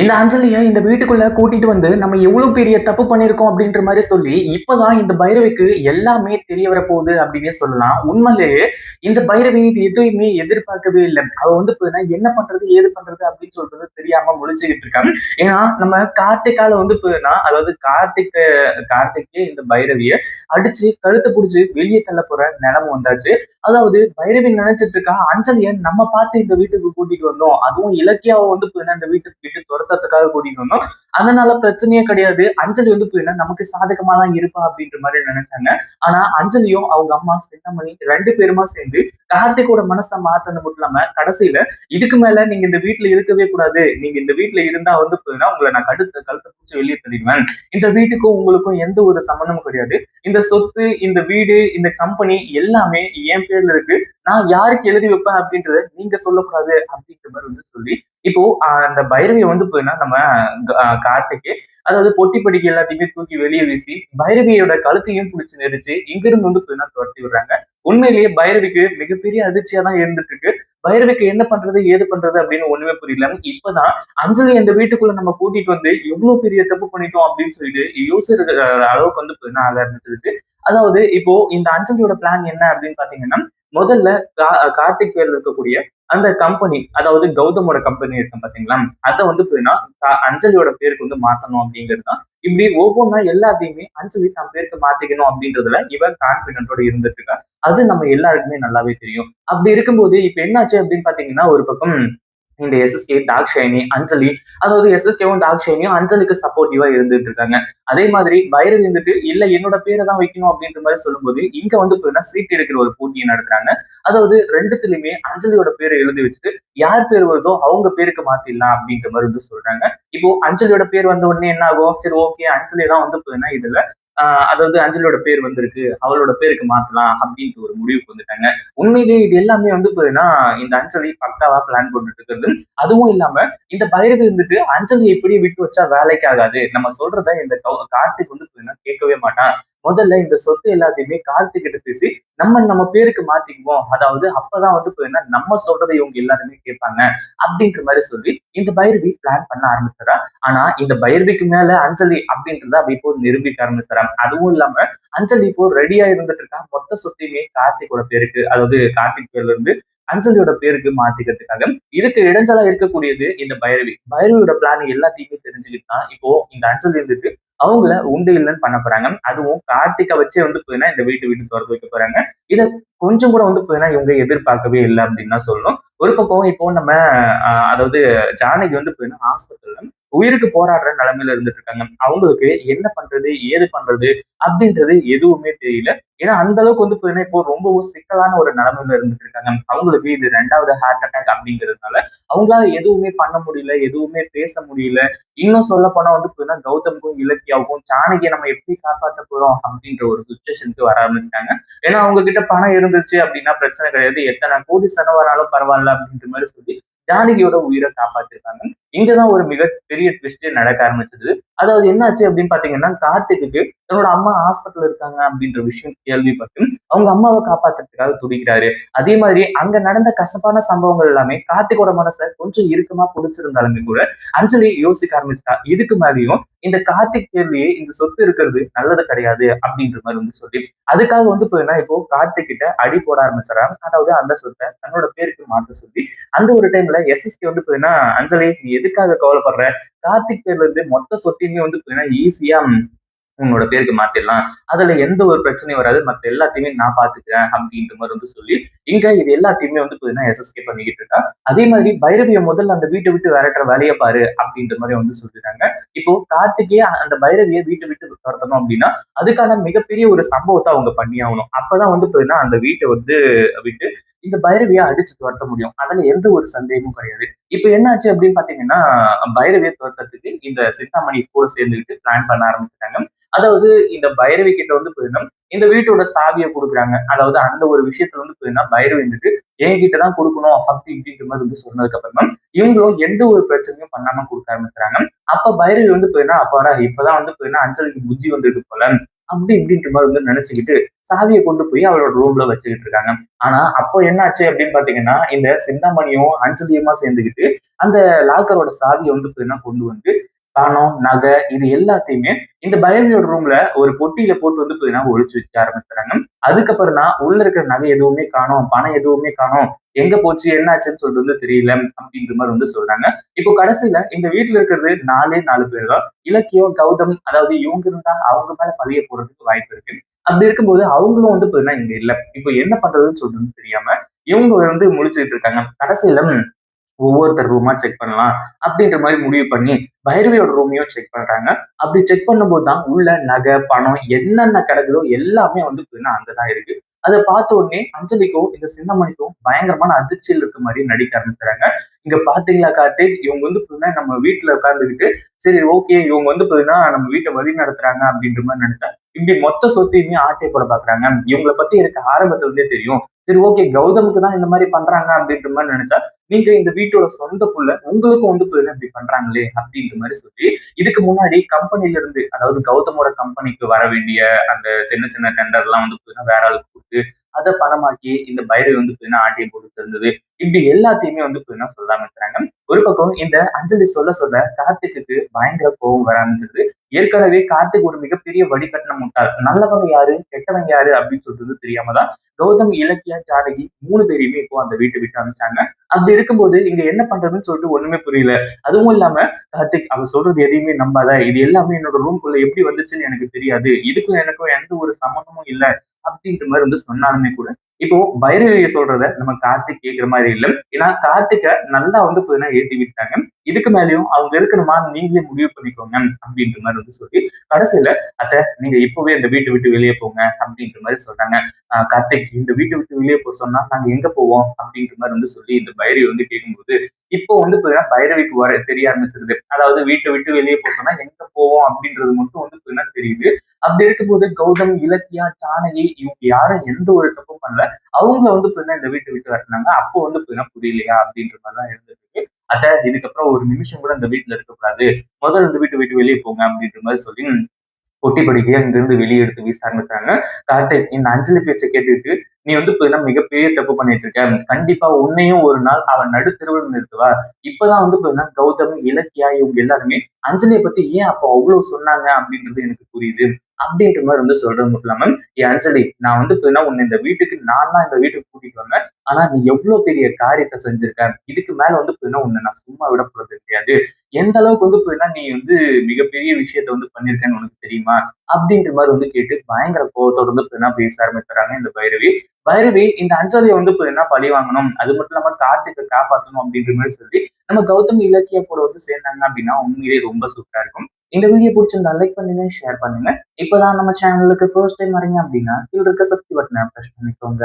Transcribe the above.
இந்த அஞ்சலிய இந்த வீட்டுக்குள்ள கூட்டிட்டு வந்து நம்ம எவ்வளவு பெரிய தப்பு பண்ணிருக்கோம் அப்படின்ற மாதிரி சொல்லி இப்பதான் இந்த பைரவிக்கு எல்லாமே தெரிய போகுது அப்படின்னே சொல்லலாம். உண்மையிலேயே இந்த பைரவி இது எதுவுமே எதிர்பார்க்கவே இல்லை. அவ வந்து என்ன பண்றது ஏது பண்றது அப்படின்னு சொல்றது தெரியாம முழிச்சுக்கிட்டு இருக்காங்க ஏன்னா நம்ம கார்த்திகால வந்து போதுன்னா அதாவது கார்த்திக் கார்த்திக்கே இந்த பைரவிய அடிச்சு கழுத்தை புடிச்சு வெளியே தள்ள போற நிலம வந்தாச்சு. அதாவது பைரவி நினைச்சிட்டு இருக்கா அஞ்சலிய நம்ம பார்த்து இந்த வீட்டுக்கு கூட்டிட்டு வந்தோம். அதுவும் இலக்கியாவை வந்து பாத்தீங்கன்னா இந்த வீட்டுக்கு துரத்தத்துக்காக கூட்டிட்டு வந்தோம் அதனால பிரச்சனையே கிடையாது. அஞ்சலி வந்து பாத்தீங்கன்னா நமக்கு சாதகமா தான் இருப்பா அப்படின்ற மாதிரி நினைச்சாங்க. ஆனா அஞ்சலியும் அவங்க அம்மா சின்னமணி ரெண்டு பேருமா சேர்ந்து கார்த்திகோட மனசை மாத்தது மட்டும் இல்லாம கடைசியில இதுக்கு மேல நீங்க இந்த வீட்டுல இருக்கவே கூடாது. நீங்க இந்த வீட்டுல இருந்தா வந்து பாத்தீங்கன்னா உங்களை நான் கடுத்து கழுத்தை பூச்சி வெளியே தள்ளிடுவேன். இந்த வீட்டுக்கும் உங்களுக்கும் எந்த ஒரு சம்மந்தமும் கிடையாது. இந்த சொத்து இந்த வீடு இந்த கம்பெனி எல்லாமே என் பேர்ல இருக்கு. நான் யாருக்கு எழுதி வைப்பேன் அப்படின்றத நீங்க சொல்லக்கூடாது அப்படின்ற மாதிரி வந்து சொல்லி இப்போ அந்த பைரவியை வந்து போயின்னா நம்ம கார்த்திக்கு அதாவது பொட்டி படிக்க எல்லாத்தையுமே தூக்கி வெளியே வீசி பைரவியோட கழுத்தையும் பிடிச்சி நெரிச்சு இங்கிருந்து வந்து போயின்னா துரத்தி விடுறாங்க. உண்மையிலேயே பைரவிக்கு மிகப்பெரிய அதிர்ச்சியா தான் இருந்துட்டு இருக்கு பைரவிக்கு என்ன பண்றது ஏது பண்றது அப்படின்னு ஒண்ணுமே புரியல. இப்பதான் அஞ்சலி அந்த வீட்டுக்குள்ள நம்ம கூட்டிட்டு வந்து எவ்வளவு பெரிய தப்பு பண்ணிட்டோம் அப்படின்னு சொல்லிட்டு யோசிக்கிற அளவுக்கு வந்து போயின்னா ஆக ஆரம்பிச்சிருக்கு அதாவது இப்போ இந்த அஞ்சலியோட பிளான் என்ன அப்படின்னு பாத்தீங்கன்னா முதல்ல கார்த்திக் வேல் இருக்கக்கூடிய அந்த கம்பெனி அதாவது கௌதமோட கம்பெனி இருக்கு பாத்தீங்களா? அதை வந்து போயின்னா அஞ்சலியோட பேருக்கு வந்து மாத்தணும் அப்படிங்கிறது தான். இப்படி ஒவ்வொன்றா எல்லாத்தையுமே அஞ்சலி தன் பேருக்கு மாத்திக்கணும் அப்படின்றதுல இவன் கான்பிடென்ட்டோட இருந்துட்டு இருக்கா அது நம்ம எல்லாருக்குமே நல்லாவே தெரியும். அப்படி இருக்கும்போது இப்ப என்னாச்சு அப்படின்னு பாத்தீங்கன்னா ஒரு பக்கம் இந்த எஸ்எஸ்கே தாக்ஷாயினி அஞ்சலி அதாவது எஸ்எஸ்கேவும் தாக்ஷாயினியும் அஞ்சலிக்கு சப்போர்ட்டிவா இருந்துட்டு இருக்காங்க அதே மாதிரி பைரவி இருந்துட்டு இல்ல என்னோட பேரை தான் வைக்கணும் அப்படின்ற மாதிரி சொல்லும்போது இங்க வந்து பாத்தீங்கன்னா சீட் எடுக்கிற ஒரு போட்டியை நடத்துறாங்க. அதாவது ரெண்டுத்திலுமே அஞ்சலியோட பேரை எழுதி வச்சுட்டு யார் பேர் வருதோ அவங்க பேருக்கு மாத்திடலாம் அப்படின்ற மாதிரி வந்து சொல்றாங்க. இப்போ அஞ்சலியோட பேர் வந்த உடனே என்ன ஆகும்? சரி ஓகே அஞ்சலி தான் வந்து பாத்தீங்கன்னா இதுல ஆஹ் வந்து அஞ்சலியோட பேர் வந்திருக்கு. அவளோட பேருக்கு மாத்தலாம் அப்படின்ட்டு ஒரு முடிவுக்கு வந்துட்டாங்க. உண்மையிலேயே இது எல்லாமே வந்து பாத்தீங்கன்னா இந்த அஞ்சலி பக்காவா பிளான் போட்டுட்டு இருக்கிறது அதுவும் இல்லாம இந்த பைரவி இருந்துட்டு அஞ்சலி எப்படி விட்டு வச்சா வேலைக்கு ஆகாது. நம்ம சொல்றத இந்த கார்த்திக் வந்து கேட்கவே மாட்டான். முதல்ல இந்த சொத்து எல்லாத்தையுமே கார்த்திக்கிட்ட பேசி நம்ம நம்ம பேருக்கு மாத்திக்குவோம். அதாவது அப்பதான் வந்து பாத்தீங்கன்னா நம்ம சொல்றதை இவங்க எல்லாருமே கேட்பாங்க அப்படின்ற மாதிரி சொல்லி இந்த பைரவி பிளான் பண்ண ஆரம்பிச்சிடறா. ஆனா இந்த பைரவிக்கு மேல அஞ்சலி அப்படின்றத அவ இப்போ நிரூபிக்க ஆரம்பிச்சுறான் அதுவும் இல்லாம அஞ்சலி இப்போ ரெடியா இருந்துட்டு இருக்கா. மொத்த சொத்தையுமே கார்த்திகோட பேருக்கு அதாவது கார்த்திக் பேர்ல இருந்து அஞ்சலியோட பேருக்கு மாத்திக்கிறதுக்காக இதுக்கு இடைஞ்சலா இருக்கக்கூடியது இந்த பைரவி. பைரவியோட பிளான் எல்லாத்தையுமே தெரிஞ்சுக்கிட்டு தான் இப்போ இந்த அஞ்சலி இருந்துட்டு அவங்கள உண்டு இல்லைன்னு பண்ண போறாங்க. அதுவும் கார்த்திகை வச்சே வந்து போயின்னா இந்த வீட்டு வீட்டு திறந்து வைக்க போறாங்க. இதை கொஞ்சம் கூட வந்து போயின்னா இவங்க எதிர்பார்க்கவே இல்லை அப்படின்னு தான் சொல்லணும். ஒரு பக்கம் இப்போ நம்ம அதாவது ஜானகி வந்து போயின்னா ஹாஸ்பிட்டல்ல உயிருக்கு போராடுற நிலைமையில இருந்துட்டு இருக்காங்க. அவங்களுக்கு என்ன பண்றது ஏது பண்றது அப்படின்றது எதுவுமே தெரியல. ஏன்னா அந்த அளவுக்கு வந்து பாத்தீங்கன்னா இப்போ ரொம்பவும் சிக்கலான ஒரு நிலைமையில இருந்துட்டு இருக்காங்க. அவங்களுக்கு இது ரெண்டாவது ஹார்ட் அட்டாக் அப்படிங்கிறதுனால அவங்களால எதுவுமே பண்ண முடியல எதுவுமே பேச முடியல. இன்னும் சொல்ல போனா வந்து பாத்தீங்கன்னா கௌதமுக்கும் இலக்கியாவுக்கும் ஜானகியை நம்ம எப்படி காப்பாற்ற போறோம் அப்படின்ற ஒரு சுச்சுவேஷனுக்கு வர ஆரம்பிச்சிட்டாங்க. ஏன்னா அவங்க கிட்ட பணம் இருந்துச்சு அப்படின்னா பிரச்சனை கிடையாது. எத்தனை கோடி செலவானாலும் பரவாயில்ல அப்படின்ற மாதிரி சொல்லி ஜானகியோட உயிரை காப்பாத்திருக்காங்க. இங்கதான் ஒரு மிகப்பெரிய ட்விஸ்டே நடக்க ஆரம்பிச்சது. அதாவது என்னாச்சு அப்படின்னு பாத்தீங்கன்னா கார்த்திக்கு தன்னோட அம்மா ஹாஸ்பிட்டல் இருக்காங்க அப்படின்ற விஷயம் கேள்விப்பட்டு அவங்க அம்மாவை காப்பாத்துறதுக்காக துடிக்கிறாரு. அதே மாதிரி அங்க நடந்த கசப்பான சம்பவங்கள் எல்லாமே கார்த்திகோட மனசை கொஞ்சம் இறுக்கமா புடிச்சிருந்தாலுமே கூட அஞ்சலி யோசிக்க ஆரம்பிச்சிட்டா. இதுக்கு மேலேயும் இந்த கார்த்திக் பேர்லயே இந்த சொத்து இருக்கிறது நல்லது கிடையாது அப்படின்ற மாதிரி வந்து சொல்லி அதுக்காக வந்து போயின்னா இப்போ கார்த்திக் கிட்ட அடி போட ஆரம்பிச்சிடறாங்க. அதாவது அந்த சொத்தை தன்னோட பேருக்கு மாற்ற சொல்லி அந்த ஒரு டைம்ல எஸ்எஸ்கே வந்து போயின்னா அஞ்சலி நீ எதுக்காக கவலைப்படுற? கார்த்திக் பேர்ல இருந்து மொத்த சொத்து எல்லாத்தையுமே வந்து ஈஸியா உன்னோட பேருக்கு மாத்திடலாம். அதுல எந்த ஒரு பிரச்சனையும் வராது. மத்த எல்லாத்தையுமே நான் பாத்துக்கிறேன் அப்படின்ற மாதிரி வந்து சொல்லி இங்க இது எல்லாத்தையுமே வந்து பாத்தீங்கன்னா எஸ்எஸ்கே பண்ணிக்கிட்டு இருக்கா. அதே மாதிரி பைரவிய முதல்ல அந்த வீட்டை விட்டு விரட்டுற வேலையை பாரு அப்படின்ற மாதிரி வந்து சொல்லிடுறாங்க. இப்போ கார்த்திகே அந்த பைரவிய வீட்டை விட்டு துரத்தணும் அப்படின்னா அதுக்கான மிகப்பெரிய ஒரு சம்பவத்தை அவங்க பண்ணி ஆகணும். அப்பதான் வந்து பாத்தீங்கன்னா அந்த வீட்டை வந்து விட்டு இந்த பைரவியை அடிச்சு துரத்த முடியும். அதுல எந்த ஒரு சந்தேகமும் கிடையாது. இப்ப என்னாச்சு அப்படின்னு பாத்தீங்கன்னா பைரவியை துரத்துறதுக்கு இந்த சித்தாமணி கூட சேர்ந்துக்கிட்டு பிளான் பண்ண ஆரம்பிச்சிட்டாங்க. அதாவது இந்த பைரவி கிட்ட வந்து போயிருந்தா இந்த வீட்டோட சாவியை கொடுக்குறாங்க. அதாவது அந்த ஒரு விஷயத்துல வந்து போயிருந்தா பைரவி என்கிட்ட தான் கொடுக்கணும் அப்படி இப்படின்ற மாதிரி வந்து சொன்னதுக்கு அப்புறமா இவங்களும் எந்த ஒரு பிரச்சனையும் பண்ணாம கொடுக்க ஆரம்பிக்கிறாங்க. அப்ப பைரவி வந்து போயிருந்தா அப்பாடா இப்பதான் வந்து போயிருந்தா அஞ்சலிக்கு புத்தி வந்துட்டு போல. அப்படி இப்படின்ற மாதிரி வந்து நினைச்சுக்கிட்டு சாவியை கொண்டு போய் அவளோட ரூம்ல வச்சுக்கிட்டு இருக்காங்க. ஆனா அப்போ என்னாச்சு அப்படின்னு பாத்தீங்கன்னா இந்த சிந்தாமணியும் அஞ்சலியுமா சேர்ந்துக்கிட்டு அந்த லாக்கரோட சாவியை வந்து பாத்தீங்கன்னா கொண்டு வந்து பணம் நகை இது எல்லாத்தையுமே இந்த பைரவியோட ரூம்ல ஒரு பொட்டியில போட்டு வந்து பார்த்தீங்கன்னா ஒழிச்சு வைக்க ஆரம்பிச்சுறாங்க அதுக்கப்புறம் தான் உள்ள இருக்கிற நகை எதுவுமே காணும் பணம் எதுவுமே காணோம். எங்க போச்சு என்னாச்சுன்னு சொல்லிட்டு வந்து தெரியல அப்படின்ற மாதிரி வந்து சொல்றாங்க. இப்போ கடைசியில இந்த வீட்டுல இருக்கிறது நாலே நாலு பேர் தான். இலக்கியம் கௌதம் அதாவது இவங்க இருந்தா அவங்க மேல பழிய போறதுக்கு வாய்ப்பு இருக்கு. அப்படி இருக்கும்போது அவங்களும் வந்து பாத்தீங்கன்னா இங்க இல்ல. இப்போ என்ன பண்றதுன்னு சொல்றது தெரியாம இவங்க வந்து முடிச்சுட்டு இருக்காங்க. கடைசியில ஒவ்வொருத்தர் ரூமா செக் பண்ணலாம் அப்படின்ற மாதிரி முடிவு பண்ணி பைரவியோட ரூமையும் செக் பண்றாங்க. அப்படி செக் பண்ணும்போது தான் உள்ள நகை பணம் என்னென்ன கிடக்குதோ எல்லாமே வந்து பாத்தீங்கன்னா அங்கதான் இருக்கு. அதை பார்த்த உடனே அஞ்சலிக்கும் இந்த சின்னமணிக்கும் பயங்கரமான அதிர்ச்சியில் இருக்க மாதிரி நடிக்க ஆரம்பிச்சுறாங்க இங்க பாத்தீங்களா கார்த்திக்? இவங்க வந்து நம்ம வீட்டுல உட்காந்துக்கிட்டு சரி ஓகே இவங்க வந்து பாத்தீங்கன்னா நம்ம வீட்டை வழி நடத்துறாங்க அப்படின்ற மாதிரி நினைச்சேன் இப்படி மொத்த சொத்தையுமே ஆட்டை போட பாக்குறாங்க இவங்களை பத்தி எனக்கு ஆரம்பத்துல இருந்தே தெரியும். சரி ஓகே கௌதமுக்கு தான் இந்த மாதிரி பண்றாங்க அப்படின்ற மாதிரி நினைச்சா நீங்க இந்த வீட்டோட சொந்த புள்ள உங்களுக்கும் வந்து பாத்தீங்கன்னா இப்படி பண்றாங்களே அப்படின்ற மாதிரி சொல்லி இதுக்கு முன்னாடி கம்பெனில இருந்து அதாவது கௌதமோட கம்பெனிக்கு வர வேண்டிய அந்த சின்ன சின்ன டெண்டர் எல்லாம் வந்து வேற ஆளுக்கு கொடுத்து அதை படமாக்கி இந்த பைரவி வந்து பாத்தீங்கன்னா ஆட்டியை போட்டு இருந்தது. இப்படி எல்லாத்தையுமே வந்து பாத்தீங்கன்னா சொல்ல ஆரம்பிச்சாங்க ஒரு பக்கம் இந்த அஞ்சலி சொல்ல சொல்ல கார்த்திக்கு பயங்கர கோபம் வர ஆரம்பிச்சிருது. ஏற்கனவே கார்த்திக் ஒரு மிகப்பெரிய வடிகட்டணம் முட்டாள் நல்லவங்க யாரு கெட்டவங்க யாரு அப்படின்னு சொல்றது தெரியாம தான் கௌதம் இலக்கியா ஜானகி மூணு பேரையுமே இப்போ அந்த வீட்டை விட்டு அனுப்பிச்சாங்க. அப்படி இருக்கும்போது இங்க என்ன பண்றதுன்னு சொல்லிட்டு ஒண்ணுமே புரியல. அதுவும் இல்லாம கார்த்திக் அவ சொல்றது எதையுமே நம்பாத. இது எல்லாமே என்னோட ரூம்குள்ள எப்படி வந்துச்சுன்னு எனக்கு தெரியாது. இதுக்கும் எனக்கும் எந்த ஒரு சம்மந்தமும் இல்லை. அப்படின்ற மாதிரி வந்து சொன்னாலுமே கூட இப்போ பைரவியை சொல்றத நம்ம கார்த்திக் கேட்கிற மாதிரி இல்லை. ஏன்னா கார்த்திகை நல்லா வந்து புதுனா ஏற்றி விட்டாங்க. இதுக்கு மேலேயும் அவங்க இருக்கணுமா? நீங்களே முடிவு பண்ணிக்கோங்க அப்படின்ற மாதிரி வந்து சொல்லி கடைசியில அத்தை நீங்க இப்பவே இந்த வீட்டை விட்டு வெளியே போங்க அப்படின்ற மாதிரி சொல்றாங்க. கார்த்திக் இந்த வீட்டை விட்டு வெளியே போக சொன்னா நாங்க எங்க போவோம்? அப்படின்ற மாதிரி வந்து சொல்லி இந்த பைரவி வந்து கேட்கும்போது இப்போ வந்து பாத்தீங்கன்னா பைரவிக்கு வர தெரிய ஆரம்பிச்சிருது. அதாவது வீட்டை விட்டு வெளியே போக சொன்னா எங்க போவோம் அப்படின்றது மட்டும் வந்து பாத்தீங்கன்னா தெரியுது. அப்படி இருக்கும்போது கௌதம் இலக்கியா சானகி இவங்க யாரும் எந்த ஒரு தப்பும் பண்ணல. அவங்க வந்து பாத்தீங்கன்னா இந்த வீட்டை விட்டு வரட்டினாங்க. அப்போ வந்து பாத்தீங்கன்னா புரியலையா அப்படின்ற மாதிரிதான் இருந்திருக்கு அத்தை இதுக்கப்புறம் ஒரு நிமிஷம் கூட இந்த வீட்டுல இருக்கக்கூடாது முதல்ல இந்த வீட்டை விட்டு வெளியே போங்க அப்படின்ற மாதிரி சொல்லி பொட்டி படிக்கையா இங்கிருந்து வெளியே எடுத்து வீச ஆரம்பிச்சாங்க. கார்த்திக் இந்த அஞ்சலி பேச்சை கேட்டுட்டு நீ வந்து இப்ப மிகப்பெரிய தப்பு பண்ணிட்டு இருக்க. கண்டிப்பா உன்னையும் ஒரு நாள் அவன் நடுத்தருவில் நிறுத்துவா. இப்பதான் வந்து கௌதம் இலக்கியா இவங்க எல்லாருமே அஞ்சலியை பத்தி ஏன் அப்போ அவ்வளவு சொன்னாங்க அப்படின்றது எனக்கு புரியுது. அப்படின்ற மாதிரி வந்து சொல்றது மட்டும் இல்லாம என் அஞ்சலி நான் வந்து உன்னை இந்த வீட்டுக்கு நான் தான் இந்த வீட்டுக்கு கூட்டிட்டு வந்தேன். ஆனா நீ எவ்வளவு பெரிய காரியத்தை செஞ்சிருக்க? இதுக்கு மேல வந்து உன்னை நான் சும்மா விட போறது கிடையாது. எந்த அளவுக்கு வந்து போயின்னா நீ வந்து மிகப்பெரிய விஷயத்த வந்து பண்ணிருக்கேன்னு உனக்கு தெரியுமா? அப்படின்ற மாதிரி வந்து கேட்டு பயங்கர கோவத்தோட வந்து பேச ஆரம்பித்துறாங்க இந்த பைரவி. பைரவி இந்த அஞ்சலியை வந்து என்ன பழி வாங்கணும். அது மட்டும் இல்லாம கார்த்திகை காப்பாற்றணும் அப்படின்ற மாதிரி சொல்லி நம்ம கௌதம் இலக்கிய கூட வந்து சேர்ந்தாங்க அப்படின்னா உண்மையிலேயே ரொம்ப சூப்பரா இருக்கும். இந்த வீடியோ பிடிச்சிருந்தா லைக் பண்ணுங்க ஷேர் பண்ணுங்க. இப்பதான் நம்ம சேனலுக்கு ஃபர்ஸ்ட் டைம் வரீங்க அப்படின்னா கீழே இருக்க சக்தி பட்டனை ப்ரெஸ் பண்ணிக்கோங்க.